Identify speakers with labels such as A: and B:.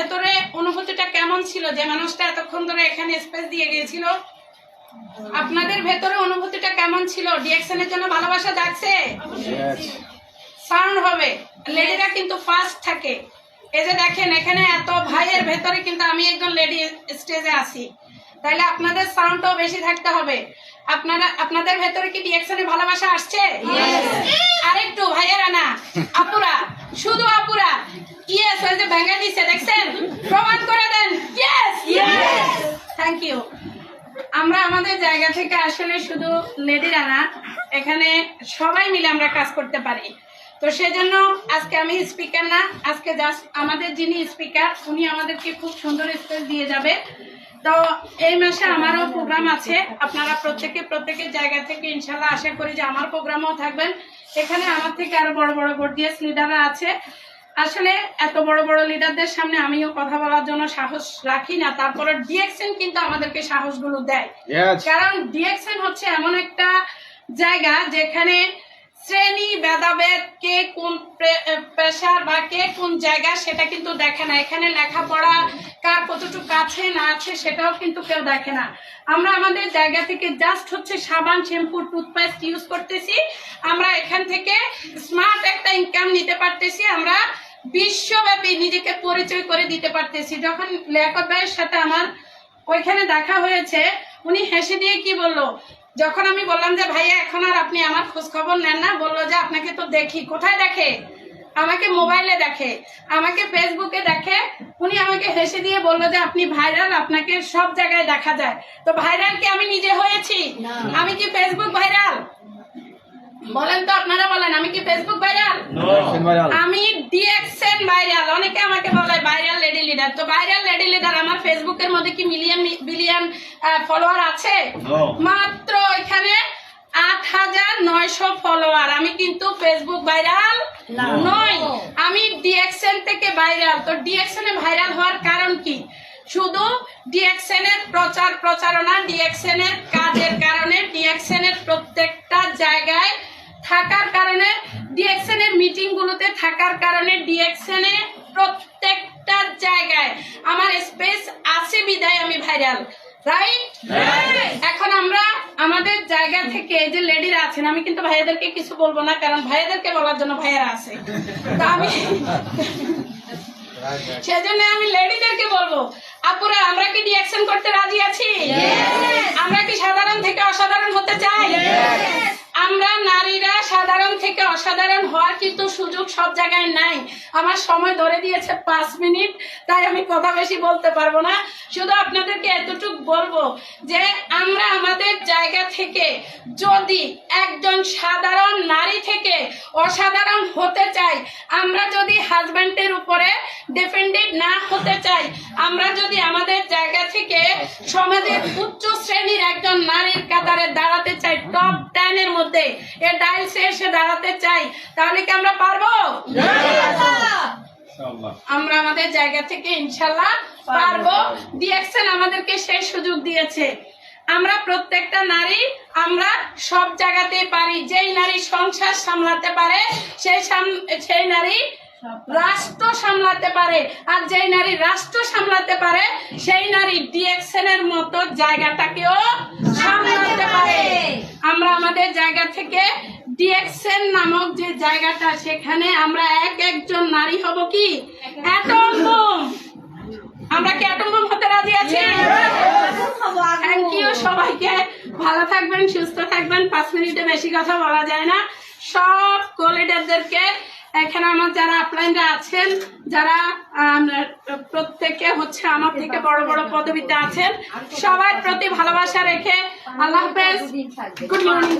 A: ভেতরে অনুভূতিটা কেমন ছিল? যে মানুষটা এতক্ষণ ধরে এখানে স্পেস দিয়ে গিয়েছিল? আপনাদের ভেতরে অনুভূতিটা কেমন ছিল? ডিএকশনের জন্য ভালোবাসা জাগছে? সাউন্ড হবে। লেডিরা কিন্তু ফার্স্ট থাকে। এই যে দেখেন এখানে এত ভাইয়ের ভেতরে কিন্তু আমি একজন লেডি স্টেজে আছি। তাহলে আপনাদের সাউন্ডটাও বেশি থাকতে হবে। আপনারা আপনাদের ভেতরে কি ডিএকশনে ভালোবাসা আসছে? আরেকটু ভাইয়েরা না। ইয়েস যে ভেঙে দিছে, দেখছেন? প্রমাণ করে দেন। ইয়েস থ্যাংক ইউ আমরা আমাদের জায়গা থেকে আসলে শুধু লেডিরা না, এখানে সবাই মিলে আমরা কাজ করতে পারি। তো সেজন্য আজকে আমি স্পিকার না, আজকে জাস্ট আমাদের যিনি স্পিকার উনি আমাদেরকে খুব সুন্দর স্পেস দিয়ে যাবে। তো এই মাসে আমারও প্রোগ্রাম আছে। আপনারা প্রত্যেকে প্রত্যেকের জায়গা থেকে ইনশাল্লাহ আশা করি যে আমার প্রোগ্রামও থাকবেন। এখানে আমার থেকে আরও বড় বড় গর্জিয়াস লিডাররা আছে। আসলে এত বড় বড় লিডারদের সামনে আমিও কথা বলার জন্য সাহস রাখি না তারপরে ডিএক্সএন কিন্তু আমাদেরকে সাহসগুলো দেয়। কারণ ডিএক্সএন হচ্ছে এমন একটা জায়গা যেখানে শ্রেণি ভেদাভেদ কে কোন পেশার বা কে কোন জায়গা সেটা কিন্তু দেখে না। এখানে লেখাপড়া কার কতটুকু কাছে না আছে সেটাও কিন্তু কেউ দেখে না। আমরা আমাদের জায়গা থেকে জাস্ট হচ্ছে সাবান শ্যাম্পু টুথপেস্ট ইউজ করতেছি। আমরা এখান থেকে স্মার্ট একটা ইনকাম নিতে পারতেছি। আমরা বিশ্বব্যাপী নিজেকে পরিচয় করে দিতে পারতেছি। যখন লেখক ভাইয়ের সাথে আমার ওইখানে দেখা হয়েছে উনি হেসে দিয়ে কি বলল? যখন আমি বললাম যে ভাইয়া এখন আর আপনি আমার খোঁজ খবর নেন না। বলল যে আপনাকে তো দেখি। কোথায় দেখে? আমাকে মোবাইলে দেখে। আমাকে ফেসবুকে দেখে। উনি আমাকে হেসে দিয়ে বলল যে আপনি ভাইরাল আপনাকে সব জায়গায় দেখা যায়। তো ভাইরাল কি আমি নিজে হয়েছি? আমি কি ফেসবুক ভাইরাল? বলেন তো আপনারা বলেন আমি কি ফেসবুক ভাইরাল। আমি ডিএক্সএন ভাইরাল অনেকে আমাকে বলে ভাইরাল লেডি লিডার তো ভাইরাল লেডি লিডার আমার ফেসবুকের মধ্যে কি মিলিয়ন বিলিয়ন ফলোয়ার আছে? মাত্র এখানে আট হাজার নয়শো ফলোয়ার আমি কিন্তু ফেসবুক ভাইরাল নই। আমি ডিএক্সএন থেকে ভাইরাল তো ডিএক্সএন এ ভাইরাল হওয়ার কারণ কি? শুধু ডিএক্সএন এর প্রচার প্রচারণা ডিএক্সএন এর কাজের কারণে ডিএক্সএন এর প্রত্যেকটা জায়গায় থাকার কারণে ডিএক্সএন এর মিটিং গুলোতে থাকার কারণে ডিএক্সএন আমার স্পেস আছে বিদায় আমি ভাইরাল রাইট এখন আমরা আমাদের জায়গা থেকে এই যে লেডিরা আছেন আমি কিন্তু ভাইয়াদেরকে কিছু বলব না কারণ ভাইয়াদেরকে বলার জন্য ভাইয়ারা আছে। তো আমি সেজন্য আমি লেডিদেরকে বলব আপুরা আমরা কি রিয়াকশন করতে রাজি আছি? আমরা কি সাধারণ থেকে অসাধারণ হতে চাই? থেকে অসাধারণ হওয়ার কিন্তু সুযোগ সব জায়গায় নাই। আমার সময় ধরে দিয়েছে পাঁচ মিনিট, তাই আমি কথা বেশি বলতে পারব না। শুধু আপনাদেরকে এতটুকু বলব যে আমরা আমাদের জায়গা থেকে যদি একজন সাধারণ নারী থেকে অসাধারণ হতে চাই, আমরা যদি হাজব্যান্ডের উপরে ডিপেন্ডেন্ট না হতে চাই, আমরা যদি আমাদের জায়গা সমাজের উচ্চ শ্রেণির একজন নারীর কাতারে দাঁড়াতে চাই টপ টেন এর মধ্যে। এ ডাইলসে এসে দাঁড়াতে চাই। তাহলে কি আমরা পারব? আমরা আমাদের জায়গা থেকে ইনশাল্লাহ পারব। ডিএক্সএন আমাদেরকে সেই সুযোগ দিয়েছে। আমরা প্রত্যেকটা নারী আমরা সব জায়গাতেই পারি। যেই নারী সংসার সামলাতে পারে সেই সেই নারী রাষ্ট্র সামলাতে পারে। আর যেই নারী রাষ্ট্র সামলাতে পারে, সেই নারী ডিএক্সএন এর মতো জায়গাটাকেও সামলাতে পারে। আমরা আমাদের জায়গা থেকে ডিএক্সএন নামক যে জায়গাটা, সেখানে আমরা এক একজন নারী হব কি? অ্যাটম আমরা কি অ্যাটম হতে রাজি আছি? থ্যাংক ইউ সবাইকে। ভালো থাকবেন, সুস্থ থাকবেন। পাঁচ মিনিটে বেশি কথা বলা যায় না। সব কোলিডারদেরকে এখানে আমার যারা আপলাইনরা আছেন যারা প্রত্যেকে হচ্ছে আমার থেকে বড় বড় পদবিতে আছেন। সবার প্রতি ভালোবাসা রেখে আল্লাহ হাফেজ। Good morning